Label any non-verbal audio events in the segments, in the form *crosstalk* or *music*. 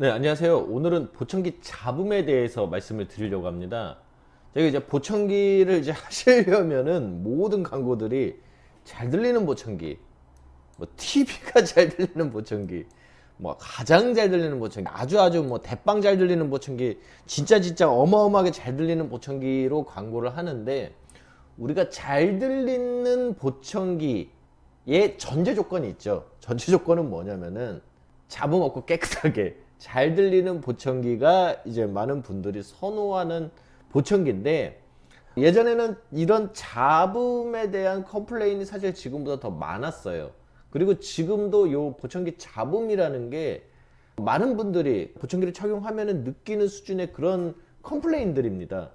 네, 안녕하세요. 오늘은 보청기 잡음에 대해서 말씀을 드리려고 합니다. 저희가 이제 보청기를 이제 *laughs* 하시려면은 모든 광고들이 잘 들리는 보청기, 뭐 TV가 *laughs* 잘 들리는 보청기, 뭐 가장 잘 들리는 보청기, 아주 아주 뭐 대빵 잘 들리는 보청기, 진짜 진짜 어마어마하게 잘 들리는 보청기로 광고를 하는데 우리가 잘 들리는 보청기의 전제 조건이 있죠. 전제 조건은 뭐냐면은 잡음 없고 깨끗하게 잘 들리는 보청기가 이제 많은 분들이 선호하는 보청기인데 예전에는 이런 잡음에 대한 컴플레인이 사실 지금보다 더 많았어요. 그리고 지금도 요 보청기 잡음이라는 게 많은 분들이 보청기를 착용하면 느끼는 수준의 그런 컴플레인들입니다.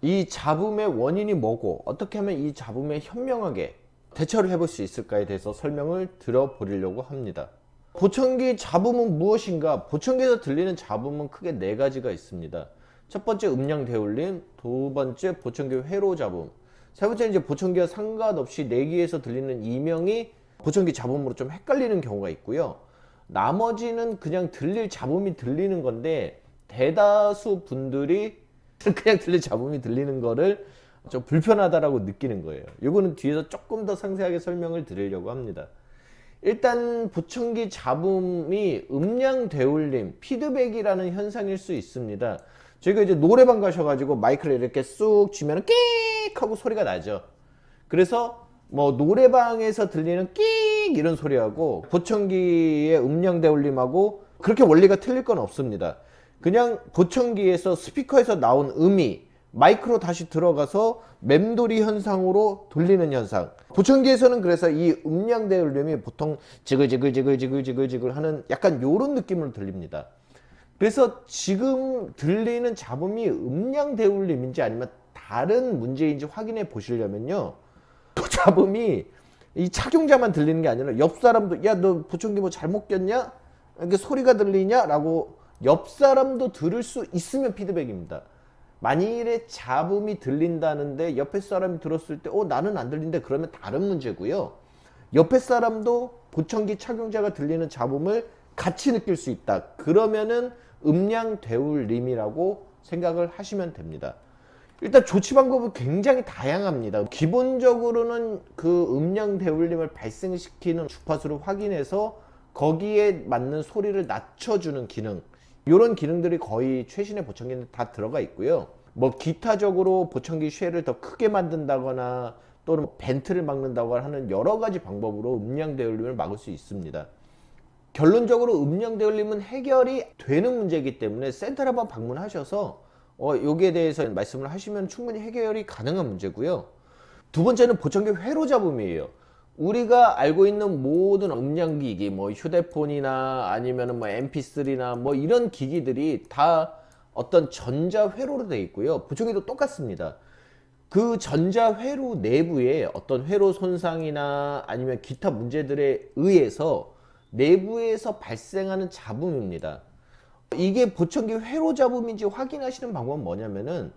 이 잡음의 원인이 뭐고 어떻게 하면 이 잡음에 현명하게 대처를 해볼 수 있을까에 대해서 설명을 드려보려고 합니다. 보청기 잡음은 무엇인가? 보청기에서 들리는 잡음은 크게 네 가지가 있습니다. 첫 번째 음량 대울림, 두 번째 보청기 회로 잡음, 세 번째 이제 보청기와 상관없이 내귀에서 들리는 이명이 보청기 잡음으로 좀 헷갈리는 경우가 있고요. 나머지는 그냥 들릴 잡음이 들리는 건데 대다수 분들이 *laughs* 그냥 들릴 잡음이 들리는 거를 좀 불편하다라고 느끼는 거예요. 이거는 뒤에서 조금 더 상세하게 설명을 드리려고 합니다. 일단 보청기 잡음이 음량 되울림, 피드백이라는 현상일 수 있습니다. 저희가 이제 노래방 가셔가지고 마이크를 이렇게 쑥 쥐면 끽 하고 소리가 나죠. 그래서 뭐 노래방에서 들리는 끽 이런 소리하고 보청기의 음량 되울림하고 그렇게 원리가 틀릴 건 없습니다. 그냥 보청기에서 스피커에서 나온 음이 마이크로 다시 들어가서 맴돌이 현상으로 돌리는 현상. 보청기에서는 그래서 이 음량 대 울림이 보통 지글지글지글지글지글지글 하는 약간 요런 느낌으로 들립니다. 그래서 지금 들리는 잡음이 음량 대 울림인지 아니면 다른 문제인지 확인해 보시려면요. 그 잡음이 이 착용자만 들리는 게 아니라 옆 사람도 야 너 보청기 뭐 잘못 꼈냐? 이게 소리가 들리냐? 라고 옆 사람도 들을 수 있으면 피드백입니다. 만일에 잡음이 들린다는데 옆에 사람이 들었을 때, 어, 나는 안 들린데 그러면 다른 문제고요. 옆에 사람도 보청기 착용자가 들리는 잡음을 같이 느낄 수 있다. 그러면은 음량 대울림이라고 생각을 하시면 됩니다. 일단 조치 방법은 굉장히 다양합니다. 기본적으로는 그 음량 대울림을 발생시키는 주파수를 확인해서 거기에 맞는 소리를 낮춰주는 기능. 이런 기능들이 거의 최신의 보청기는 다 들어가 있고요. 뭐 기타적으로 보청기 쉐를 더 크게 만든다거나 또는 벤트를 막는다거나 하는 여러 가지 방법으로 음량 대울림을 막을 수 있습니다. 결론적으로 음량 대울림은 해결이 되는 문제이기 때문에 센터를 한번 방문하셔서 어, 여기에 대해서 말씀을 하시면 충분히 해결이 가능한 문제고요. 두 번째는 보청기 회로 잡음이에요. 우리가 알고 있는 모든 음량 기기, 뭐 휴대폰이나 아니면 뭐 MP3나 뭐 이런 기기들이 다 어떤 전자 회로로 되어 있고요. 보청기도 똑같습니다. 그 전자 회로 내부에 어떤 회로 손상이나 아니면 기타 문제들에 의해서 내부에서 발생하는 잡음입니다. 이게 보청기 회로 잡음인지 확인하시는 방법은 뭐냐면은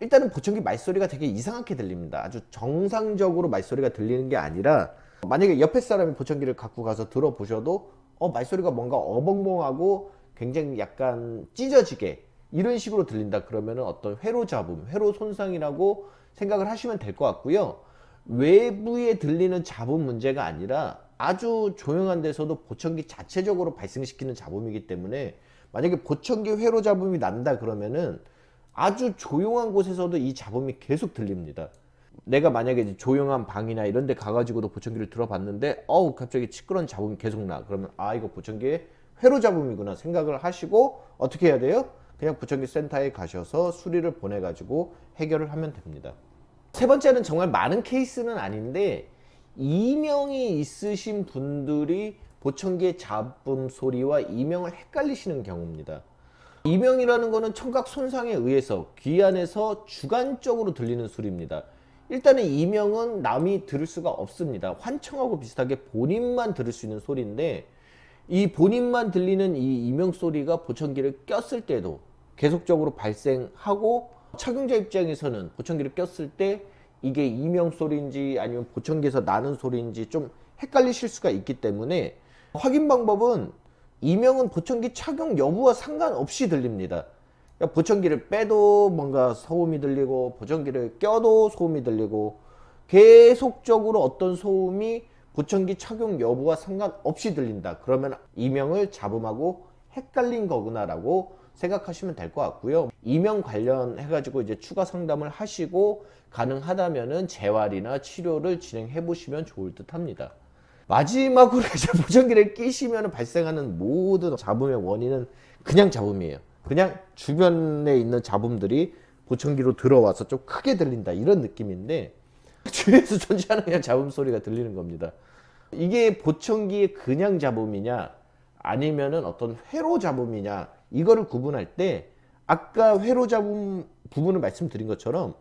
일단은 보청기 말소리가 되게 이상하게 들립니다. 아주 정상적으로 말소리가 들리는 게 아니라 만약에 옆에 사람이 보청기를 갖고 가서 들어보셔도 어 말소리가 뭔가 어벙벙하고 굉장히 약간 찢어지게 이런 식으로 들린다 그러면은 어떤 회로 잡음, 회로 손상이라고 생각을 하시면 될 것 같고요. 외부에 들리는 잡음 문제가 아니라 아주 조용한 데서도 보청기 자체적으로 발생시키는 잡음이기 때문에 만약에 보청기 회로 잡음이 난다 그러면은 아주 조용한 곳에서도 이 잡음이 계속 들립니다. 내가 만약에 조용한 방이나 이런 데 가가지고도 보청기를 들어봤는데 어우 갑자기 시끄러운 잡음이 계속 나 그러면 아 이거 보청기의 회로 잡음이구나 생각을 하시고 어떻게 해야 돼요? 그냥 보청기 센터에 가셔서 수리를 보내가지고 해결을 하면 됩니다. 세 번째는 정말 많은 케이스는 아닌데 이명이 있으신 분들이 보청기의 잡음 소리와 이명을 헷갈리시는 경우입니다. 이명이라는 것은 청각 손상에 의해서 귀 안에서 주관적으로 들리는 소리입니다. 일단은 이명은 남이 들을 수가 없습니다. 환청하고 비슷하게 본인만 들을 수 있는 소리인데 이 본인만 들리는 이 이명 소리가 보청기를 꼈을 때도 계속적으로 발생하고 착용자 입장에서는 보청기를 꼈을 때 이게 이명 소리인지 아니면 보청기에서 나는 소리인지 좀 헷갈리실 수가 있기 때문에 확인 방법은 이명은 보청기 착용 여부와 상관없이 들립니다. 그러니까 보청기를 빼도 뭔가 소음이 들리고 보청기를 껴도 소음이 들리고 계속적으로 어떤 소음이 보청기 착용 여부와 상관없이 들린다. 그러면 이명을 잡음하고 헷갈린 거구나라고 생각하시면 될 것 같고요. 이명 관련해 가지고 이제 추가 상담을 하시고 가능하다면은 재활이나 치료를 진행해 보시면 좋을 듯합니다. 마지막으로 *laughs* 이제 보청기를 끼시면 발생하는 모든 잡음의 원인은 그냥 잡음이에요. 그냥 주변에 있는 잡음들이 보청기로 들어와서 좀 크게 들린다 이런 느낌인데 *laughs* 주위에서 존재하는 그냥 잡음 소리가 들리는 겁니다. 이게 보청기의 그냥 잡음이냐 아니면은 어떤 회로 잡음이냐 이거를 구분할 때 아까 회로 잡음 부분을 말씀드린 것처럼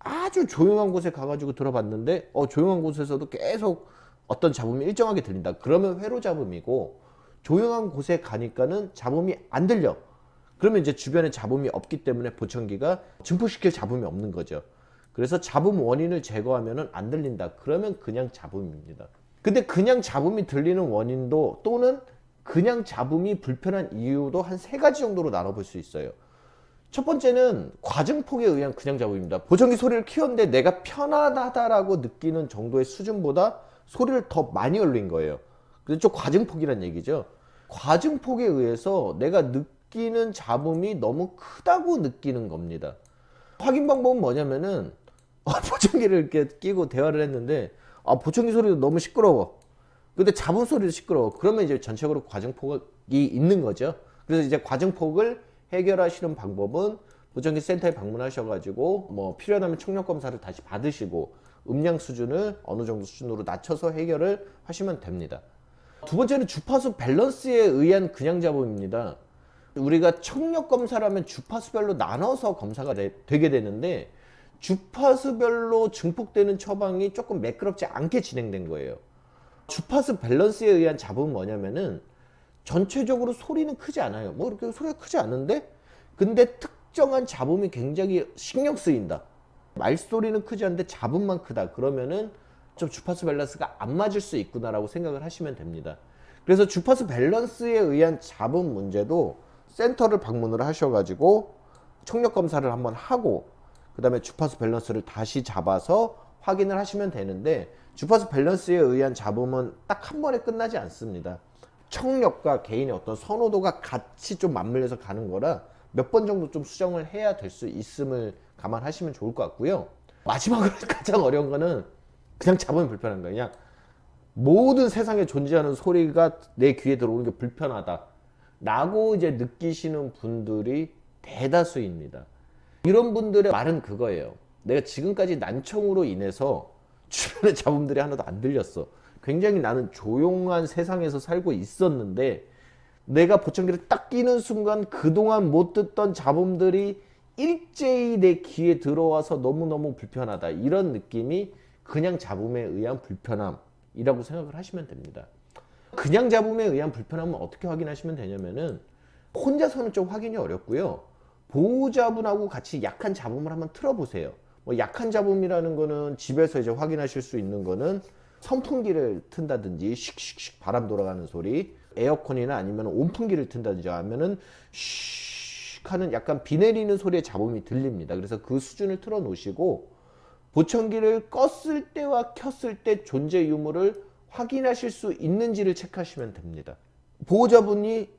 아주 조용한 곳에 가가지고 들어봤는데 어 조용한 곳에서도 계속 어떤 잡음이 일정하게 들린다. 그러면 회로 잡음이고 조용한 곳에 가니까는 잡음이 안 들려. 그러면 이제 주변에 잡음이 없기 때문에 보청기가 증폭시킬 잡음이 없는 거죠. 그래서 잡음 원인을 제거하면은 안 들린다. 그러면 그냥 잡음입니다. 근데 그냥 잡음이 들리는 원인도 또는 그냥 잡음이 불편한 이유도 한 세 가지 정도로 나눠볼 수 있어요. 첫 번째는 과증폭에 의한 그냥 잡음입니다. 보청기 소리를 키웠는데 내가 편하다라고 느끼는 정도의 수준보다 소리를 더 많이 올린 거예요. 그래서 좀 과증폭이란 얘기죠. 과증폭에 의해서 내가 느끼는 잡음이 너무 크다고 느끼는 겁니다. 확인 방법은 뭐냐면은 아, *laughs* 보청기를 이렇게 끼고 대화를 했는데 아, 보청기 소리도 너무 시끄러워. 근데 잡음 소리도 시끄러워. 그러면 이제 전체적으로 과증폭이 있는 거죠. 그래서 이제 과증폭을 해결하시는 방법은 보청기 센터에 방문하셔가지고 뭐 필요하다면 청력 검사를 다시 받으시고 음량 수준을 어느 정도 수준으로 낮춰서 해결을 하시면 됩니다. 두 번째는 주파수 밸런스에 의한 그냥 잡음입니다. 우리가 청력 검사라면 주파수별로 나눠서 검사가 되, 게 되는데 주파수별로 증폭되는 처방이 조금 매끄럽지 않게 진행된 거예요. 주파수 밸런스에 의한 잡음은 뭐냐면은 전체적으로 소리는 크지 않아요. 뭐 이렇게 소리가 크지 않은데 근데 특정한 잡음이 굉장히 신경 쓰인다. 말소리는 크지 않은데 잡음만 크다. 그러면은 좀 주파수 밸런스가 안 맞을 수 있구나라고 생각을 하시면 됩니다. 그래서 주파수 밸런스에 의한 잡음 문제도 센터를 방문을 하셔가지고 청력 검사를 한번 하고 그 다음에 주파수 밸런스를 다시 잡아서 확인을 하시면 되는데 주파수 밸런스에 의한 잡음은 딱 한 번에 끝나지 않습니다. 청력과 개인의 어떤 선호도가 같이 좀 맞물려서 가는 거라 몇 번 정도 좀 수정을 해야 될 수 있음을 감안하시면 좋을 것 같고요. 마지막으로 *laughs* 가장 어려운 거는 그냥 잡으면 불편한 거예요. 그냥 모든 세상에 존재하는 소리가 내 귀에 들어오는 게 불편하다. 라고 이제 느끼시는 분들이 대다수입니다. 이런 분들의 말은 그거예요. 내가 지금까지 난청으로 인해서 *laughs* 주변의 잡음들이 하나도 안 들렸어. 굉장히 나는 조용한 세상에서 살고 있었는데 내가 보청기를 딱 끼는 순간 그동안 못 듣던 잡음들이 일제히 내 귀에 들어와서 너무너무 불편하다. 이런 느낌이 그냥 잡음에 의한 불편함이라고 생각을 하시면 됩니다. 그냥 잡음에 의한 불편함은 어떻게 확인하시면 되냐면은 혼자서는 좀 확인이 어렵고요. 보호자분하고 같이 약한 잡음을 한번 틀어보세요. 뭐 약한 잡음이라는 거는 집에서 이제 확인하실 수 있는 거는 선풍기를 튼다든지 씩씩씩 바람 돌아가는 소리, 에어컨이나 아니면 온풍기를 튼다든지 하면은 슉 하는 약간 비 내리는 소리의 잡음이 들립니다. 그래서 그 수준을 틀어 놓으시고 보청기를 껐을 때와 켰을 때 존재 유무를 확인하실 수 있는지를 체크하시면 됩니다. 보호자분이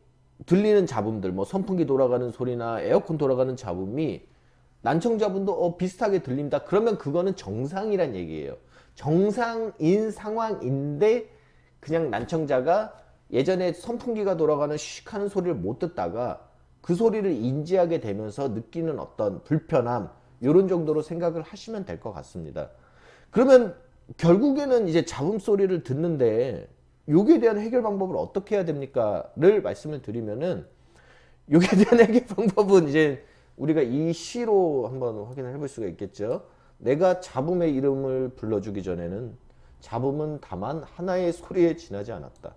들리는 잡음들, 뭐 선풍기 돌아가는 소리나 에어컨 돌아가는 잡음이 난청자분도 어, 비슷하게 들린다. 그러면 그거는 정상이란 얘기예요. 정상인 상황인데 그냥 난청자가 예전에 선풍기가 돌아가는 슉 하는 소리를 못 듣다가 그 소리를 인지하게 되면서 느끼는 어떤 불편함 이런 정도로 생각을 하시면 될 것 같습니다. 그러면 결국에는 이제 잡음 소리를 듣는데 여기에 대한 해결 방법을 어떻게 해야 됩니까?를 말씀을 드리면은 여기에 *laughs* 대한 해결 방법은 이제 우리가 이 시로 한번 확인을 해볼 수가 있겠죠. 내가 잡음의 이름을 불러주기 전에는 잡음은 다만 하나의 소리에 지나지 않았다.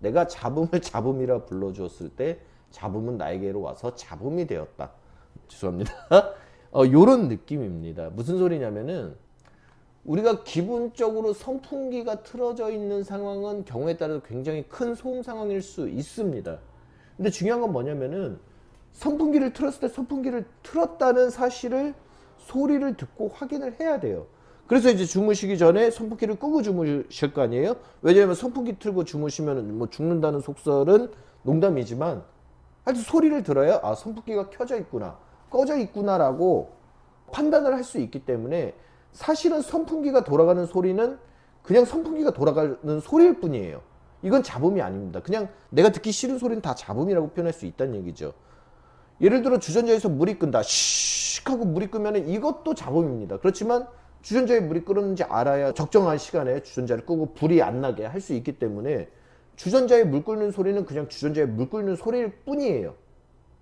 내가 잡음을 *laughs* 잡음이라 불러주었을 때 잡음은 나에게로 와서 잡음이 되었다. 죄송합니다. *laughs* 어, 요런 느낌입니다. 무슨 소리냐면은 우리가 기본적으로 선풍기가 틀어져 있는 상황은 경우에 따라서 굉장히 큰 소음 상황일 수 있습니다. 근데 중요한 건 뭐냐면은 선풍기를 틀었을 때 선풍기를 틀었다는 사실을 소리를 듣고 확인을 해야 돼요. 그래서 이제 주무시기 전에 선풍기를 끄고 주무실 거 아니에요? 왜냐하면 선풍기 틀고 주무시면 뭐 죽는다는 속설은 농담이지만 하여튼 소리를 들어야 아 선풍기가 켜져 있구나 꺼져 있구나라고 판단을 할 수 있기 때문에 사실은 선풍기가 돌아가는 소리는 그냥 선풍기가 돌아가는 소리일 뿐이에요. 이건 잡음이 아닙니다. 그냥 내가 듣기 싫은 소리는 다 잡음이라고 표현할 수 있다는 얘기죠. 예를 들어 주전자에서 물이 끈다. 씩 하고 물이 끄면 이것도 잡음입니다. 그렇지만 주전자에 물이 끓었는지 알아야 적정한 시간에 주전자를 끄고 불이 안 나게 할 수 있기 때문에 주전자에 물 끓는 소리는 그냥 주전자에 물 끓는 소리일 뿐이에요.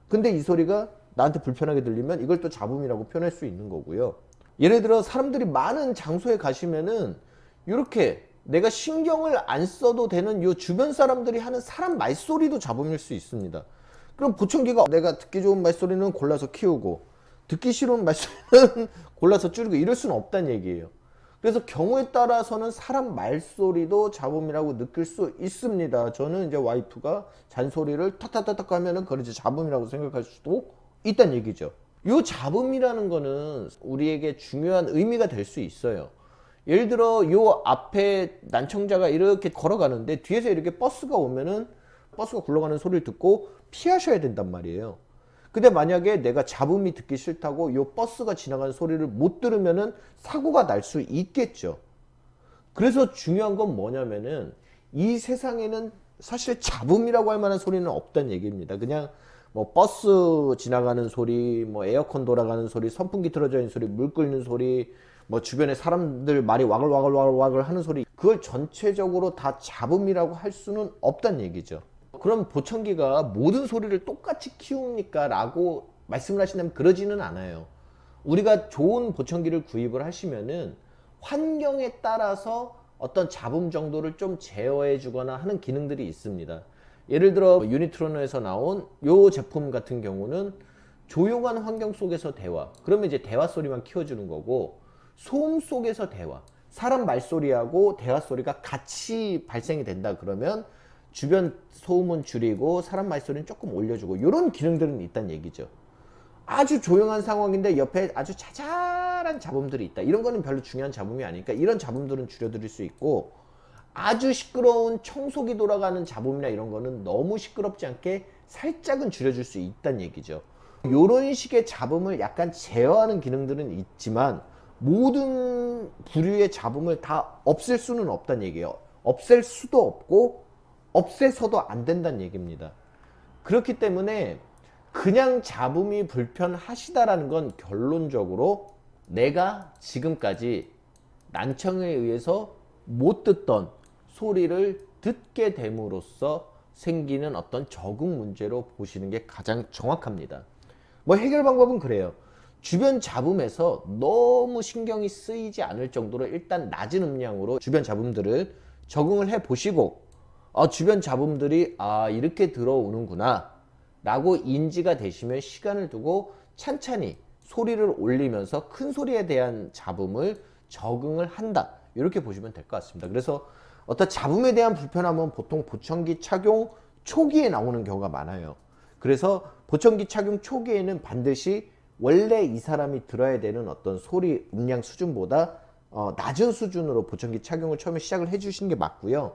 근데 이 소리가 나한테 불편하게 들리면 이걸 또 잡음이라고 표현할 수 있는 거고요. 예를 들어 사람들이 많은 장소에 가시면은 이렇게 내가 신경을 안 써도 되는 요 주변 사람들이 하는 사람 말소리도 잡음일 수 있습니다. 그럼 보청기가 내가 듣기 좋은 말소리는 골라서 키우고 듣기 싫은 말소리는 *laughs* 골라서 줄이고 이럴 수는 없다는 얘기예요. 그래서 경우에 따라서는 사람 말소리도 잡음이라고 느낄 수 있습니다. 저는 이제 와이프가 잔소리를 탁탁탁탁 하면은 그걸 이제 잡음이라고 생각할 수도 있다는 얘기죠. 요 잡음이라는 거는 우리에게 중요한 의미가 될 수 있어요. 예를 들어 요 앞에 난청자가 이렇게 걸어가는데 뒤에서 이렇게 버스가 오면은 버스가 굴러가는 소리를 듣고 피하셔야 된단 말이에요. 근데 만약에 내가 잡음이 듣기 싫다고 요 버스가 지나가는 소리를 못 들으면은 사고가 날 수 있겠죠. 그래서 중요한 건 뭐냐면은 이 세상에는 사실 잡음이라고 할 만한 소리는 없다는 얘기입니다. 그냥 뭐 버스 지나가는 소리, 뭐 에어컨 돌아가는 소리, 선풍기 틀어져 있는 소리, 물 끓는 소리, 뭐 주변에 사람들 말이 와글와글와글와글 하는 소리, 그걸 전체적으로 다 잡음이라고 할 수는 없다는 얘기죠. 그럼 보청기가 모든 소리를 똑같이 키웁니까? 라고 말씀을 하신다면 그러지는 않아요. 우리가 좋은 보청기를 구입을 하시면은 환경에 따라서 어떤 잡음 정도를 좀 제어해 주거나 하는 기능들이 있습니다. 예를 들어 유니트로너에서 나온 요 제품 같은 경우는 조용한 환경 속에서 대화. 그러면 이제 대화 소리만 키워주는 거고 소음 속에서 대화. 사람 말소리하고 대화 소리가 같이 발생이 된다 그러면 주변 소음은 줄이고 사람 말소리는 조금 올려주고 이런 기능들은 있다는 얘기죠. 아주 조용한 상황인데 옆에 아주 자잘한 잡음들이 있다. 이런 거는 별로 중요한 잡음이 아니니까 이런 잡음들은 줄여드릴 수 있고 아주 시끄러운 청소기 돌아가는 잡음이나 이런 거는 너무 시끄럽지 않게 살짝은 줄여줄 수 있다는 얘기죠. 이런 식의 잡음을 약간 제어하는 기능들은 있지만 모든 부류의 잡음을 다 없앨 수는 없다는 얘기예요. 없앨 수도 없고 없애서도 안 된다는 얘기입니다. 그렇기 때문에 그냥 잡음이 불편하시다라는 건 결론적으로 내가 지금까지 난청에 의해서 못 듣던 소리를 듣게 됨으로써 생기는 어떤 적응 문제로 보시는 게 가장 정확합니다. 뭐 해결 방법은 그래요. 주변 잡음에서 너무 신경이 쓰이지 않을 정도로 일단 낮은 음량으로 주변 잡음들을 적응을 해 보시고 어, 주변 잡음들이 아 이렇게 들어오는구나 라고 인지가 되시면 시간을 두고 찬찬히 소리를 올리면서 큰 소리에 대한 잡음을 적응을 한다. 이렇게 보시면 될 것 같습니다. 그래서 어떤 잡음에 대한 불편함은 보통 보청기 착용 초기에 나오는 경우가 많아요. 그래서 보청기 착용 초기에는 반드시 원래 이 사람이 들어야 되는 어떤 소리 음량 수준보다 어, 낮은 수준으로 보청기 착용을 처음에 시작을 해 주시는 게 맞고요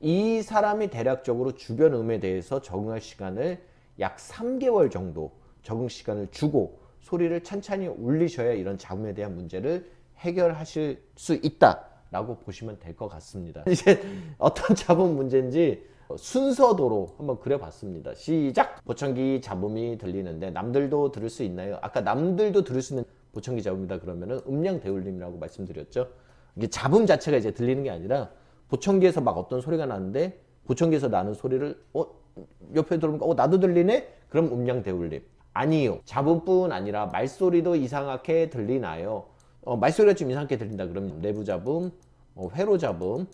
이 사람이 대략적으로 주변 음에 대해서 적응할 시간을 약 3개월 정도 적응 시간을 주고 소리를 찬찬히 울리셔야 이런 잡음에 대한 문제를 해결하실 수 있다라고 보시면 될 것 같습니다. *laughs* 이제 어떤 잡음 문제인지 순서도로 한번 그려봤습니다. 시작! 보청기 잡음이 들리는데 남들도 들을 수 있나요? 아까 남들도 들을 수 있는 보청기 잡음이다 그러면은 음량 대울림이라고 말씀드렸죠. 이게 잡음 자체가 이제 들리는 게 아니라 보청기에서 막 어떤 소리가 나는데 보청기에서 나는 소리를 어 옆에 들어보니까 어 나도 들리네? 그럼 음량 대울림. 아니요. 잡음뿐 아니라 말소리도 이상하게 들리나요? 어, 말소리가 좀 이상하게 들린다 그러면 내부 잡음, 어, 회로 잡음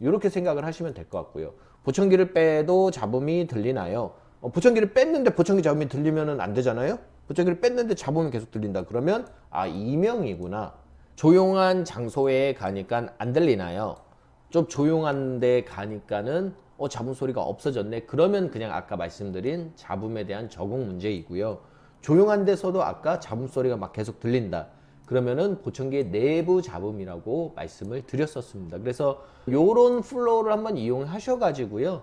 이렇게 생각을 하시면 될 것 같고요. 보청기를 빼도 잡음이 들리나요? 어, 보청기를 뺐는데 보청기 잡음이 들리면 안 되잖아요. 보청기를 뺐는데 잡음이 계속 들린다 그러면 아 이명이구나. 조용한 장소에 가니까 안 들리나요? 좀 조용한 데 가니까는 어 잡음 소리가 없어졌네. 그러면 그냥 아까 말씀드린 잡음에 대한 적응 문제이고요. 조용한 데서도 아까 잡음 소리가 막 계속 들린다. 그러면은 보청기의 내부 잡음이라고 말씀을 드렸었습니다. 그래서 요런 플로우를 한번 이용하셔 가지고요.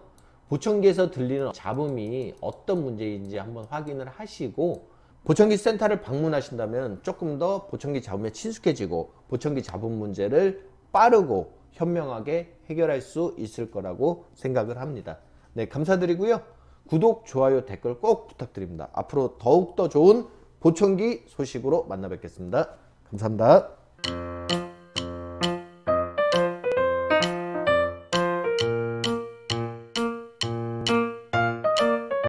보청기에서 들리는 잡음이 어떤 문제인지 한번 확인을 하시고 보청기 센터를 방문하신다면 조금 더 보청기 잡음에 친숙해지고 보청기 잡음 문제를 빠르고 현명하게 해결할 수 있을 거라고 생각을 합니다. 네, 감사드리고요. 구독, 좋아요, 댓글 꼭 부탁드립니다. 앞으로 더욱더 좋은 보청기 소식으로 만나 뵙겠습니다. 감사합니다.